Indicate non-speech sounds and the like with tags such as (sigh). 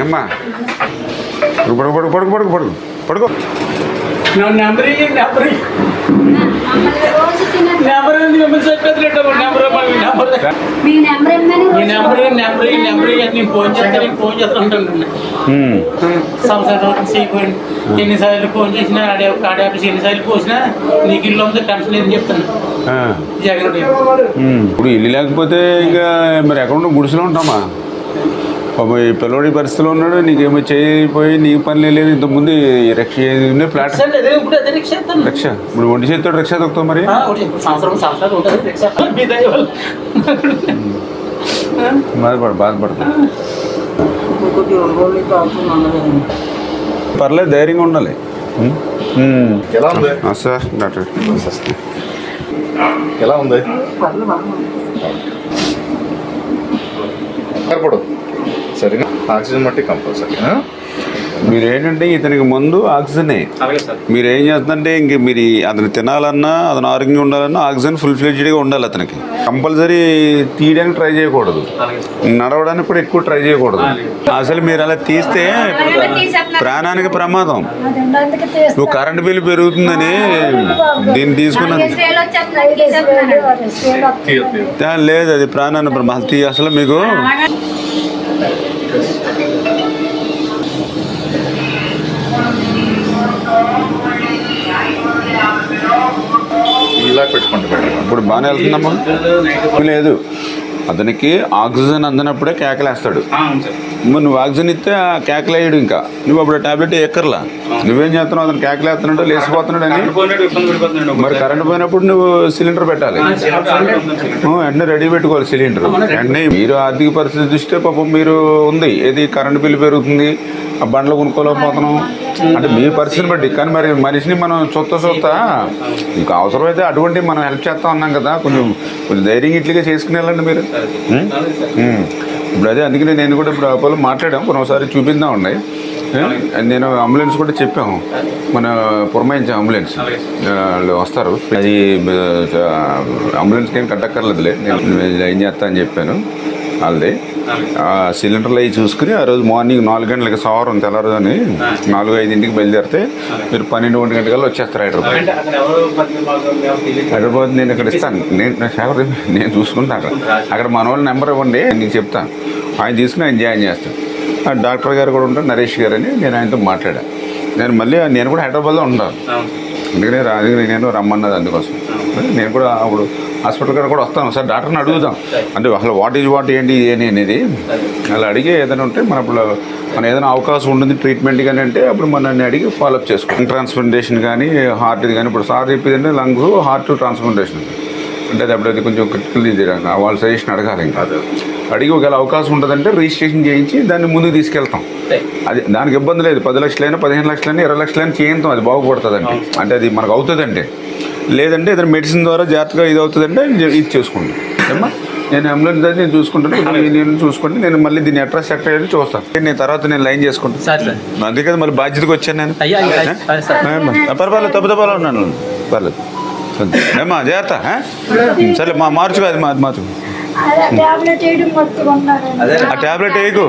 అమ్మా పడుకు పడుకు పడుకు పడుకు పడుకు పడుకో నా నెంబర్ నెంబర్ నెంబర్? మిమ్మల్ని చెప్పేది. నెంబర్ మీ నేను ఫోన్ చేస్తే నేను ఫోన్ చేస్తూ ఉంటాను ఉమ్. సంవత్సరం రోజులు చేయకపోయింది ఎన్నిసార్లు ఫోన్ చేసినా ఆడే ఆఫీస్ ఎన్నిసార్లు పోసినా నీకు ఇల్లు ఉంది టెన్షన్ లేదని చెప్తాను ఆ. జగన్. ఇప్పుడు ఇల్లు లేకపోతే ఇంకా మరి ఎక్కడ ఉంటే గుడిసెలో ఉంటామా పాపం ఈ పిల్లోడి పరిస్థితిలో ఉన్నాడు నీకేమో చేయపోయి నీకు పని లేదు ఇంతకుముందు ఈ రక్ష ఉండే ప్లాట్? రిక్షా ఇప్పుడు ఒంటి చేతితో రక్ష తొక్కుతావు మరి. బాధపడు బాధపడతా. పర్లేదు ధైర్యంగా ఉండాలి. ఉమ్. ఉమ్. ఎలా ఉంది? ఆ, సార్ డాక్టర్. ఎలా ఉంది? ఏర్పడు సరేనా ఆక్సిజన్ మట్టి కంపల్సరీ మీరు ఏంటంటే ఇతనికి ముందు ఆక్సిజనే. మీరు ఏం చేస్తుందంటే ఇంక మీరు అతను తినాలన్నా అతను ఆరోగ్యంగా ఉండాలన్నా ఆక్సిజన్ ఫుల్ ఫ్లెడ్జ్డ్గా ఉండాలి అతనికి. కంపల్సరీ తీయడానికి ట్రై చేయకూడదు. నడవడానికి కూడా ఎక్కువ ట్రై చేయకూడదు. అసలు మీరు అలా తీస్తే ప్రాణానికి ప్రమాదం. నువ్వు కరెంట్ బిల్లు పెరుగుతుందని దీన్ని తీసుకున్నాను. లేదు అది ప్రాణాన్ని ప్రమాదం అసలు మీకు ఇలా పెట్టుకుంటూ పెట్టండి ఇప్పుడు బాగానే వెళ్తుందమ్మా. లేదు. అతనికి ఆక్సిజన్ అందినప్పుడే కేకలేస్తాడు. మరి నువ్వు ఆక్సిజన్ ఇస్తే ఆ కేకలేయడు ఇంకా. నువ్వు అప్పుడు టాబ్లెట్ ఎక్కర్లా నువ్వేం చేస్తున్నావు? అతను కేకలేస్తున్నాడు లేచిపోతున్నాడు అని? మరి కరెంట్ పోయినప్పుడు నువ్వు సిలిండర్ పెట్టాలి. వెంటనే రెడీ పెట్టుకోవాలి సిలిండర్. వెంటనే మీరు ఆర్థిక పరిస్థితి దృష్ట్యా పాపం మీరు ఉంది. ఏది కరెంట్ బిల్లు పెరుగుతుంది ఆ బండ్లు కొనుక్కోలేకపోతున్నాం. అంటే మీ పరిస్థితిని బట్టి. కానీ మరి మనిషిని మనం చూస్తా చూస్తా ఇంకా అవసరమైతే అటువంటి మనం హెల్ప్ చేస్తా ఉన్నాం కదా. కొంచెం కొంచెం ధైర్యం ఇట్లుగా చేసుకుని వెళ్ళండి మీరు. ఇప్పుడు అదే అందుకనే నేను కూడా ఇప్పుడు అపోలో మాట్లాడాం. కొన్ని ఒకసారి చూపిద్దాం ఉన్నాయి. నేను అంబులెన్స్ కూడా చెప్పాము. మన పురమాయించే అంబులెన్స్. వాళ్ళు వస్తారు. అది అంబులెన్స్కి ఏం కట్టక్కర్లేదులే. నేను ఏం చేస్తా అని చెప్పాను. వాళ్ళది ఆ సిలిండర్లు అవి చూసుకుని ఆ రోజు మార్నింగ్ నాలుగు గంటలకి సవారం తెల్లారదని నాలుగు ఐదింటికి బయలుదేరితే మీరు పన్నెండు ఒంటి గంటకల్లా వచ్చేస్తారు హైదరాబాద్. హైదరాబాద్ నేను ఇక్కడ ఇస్తాను. నేను (laughs) నేను చూసుకుంటాను అక్కడ. అక్కడ మన వాళ్ళ నెంబర్ ఇవ్వండి నేను చెప్తాను ఆయన తీసుకుని ఆయన జాయిన్ చేస్తాను ఆ డాక్టర్ గారు కూడా ఉంటారు నరేష్ గారు అని నేను ఆయనతో మాట్లాడా. నేను మళ్ళీ నేను కూడా హైదరాబాద్లో ఉంటాను. అందుకనే రా- అందుకనే నేను రమ్మన్నది అందుకోసం. నేను కూడా అప్పుడు హాస్పిటల్ కాడ కూడా వస్తాను సార్ డాక్టర్ని అడుగుదాం. అంటే అసలు వాట్ ఈజ్ వాట్ ఏంటి ఏంటి అనేది. అలా అడిగి ఏదైనా ఉంటే మన అప్పుడు మన ఏదైనా అవకాశం ఉంటుంది ట్రీట్మెంట్ కానీ అంటే అప్పుడు మనల్ని అడిగి ఫాలోఅప్ చేసుకో ట్రాన్స్ప్లాంటేషన్ కానీ హార్ట్ది కానీ ఇప్పుడు సార్ చెప్పింది అంటే లంగ్స్ హార్ట్ ట్రాన్స్ప్లాంటేషన్ అంటే అది అప్పుడు అది కొంచెం క్రిటికల్ ఇది వాళ్ళ సజెషన్ అడగాలి ఇంకా. అడిగి ఒకవేళ అవకాశం ఉంటుందంటే రిజిస్ట్రేషన్ చేయించి దాన్ని ముందుకు తీసుకెళ్తాం. అది దానికి ఇబ్బంది లేదు. పది లక్షలైనా పదిహేను లక్షలైనా ఇరవై లక్షలైనా చేయించాం అది బాగుపడుతుందండి అంటే అది మనకు అవుతుందంటే. లేదంటే ఏదైనా మెడిసిన్ ద్వారా జాగ్రత్తగా ఇది అవుతుందంటే ఇది ఇది చేసుకుంటాం. ఏమ్మా? నేను అంబులెన్స్ అయితే నేను చూసుకుంటాను. నేను చూసుకుంటే నేను మళ్ళీ దీన్ని అడ్రస్ ఎక్కడ అయ్యేది చూస్తాను. నేను తర్వాత నేను లైన్ చేసుకుంటాను సార్ సార్. అందుకే కదా మళ్ళీ బాధ్యతకు వచ్చాను నేను. పర్వాలేదు తప్పు తప్పలా ఉన్నాను. పర్లేదు. ఏమ్మా జాగ్రత్త? సరే మా మార్చు అది మా మార్చు ఆ ట్యాబ్లెట్ వేయకు.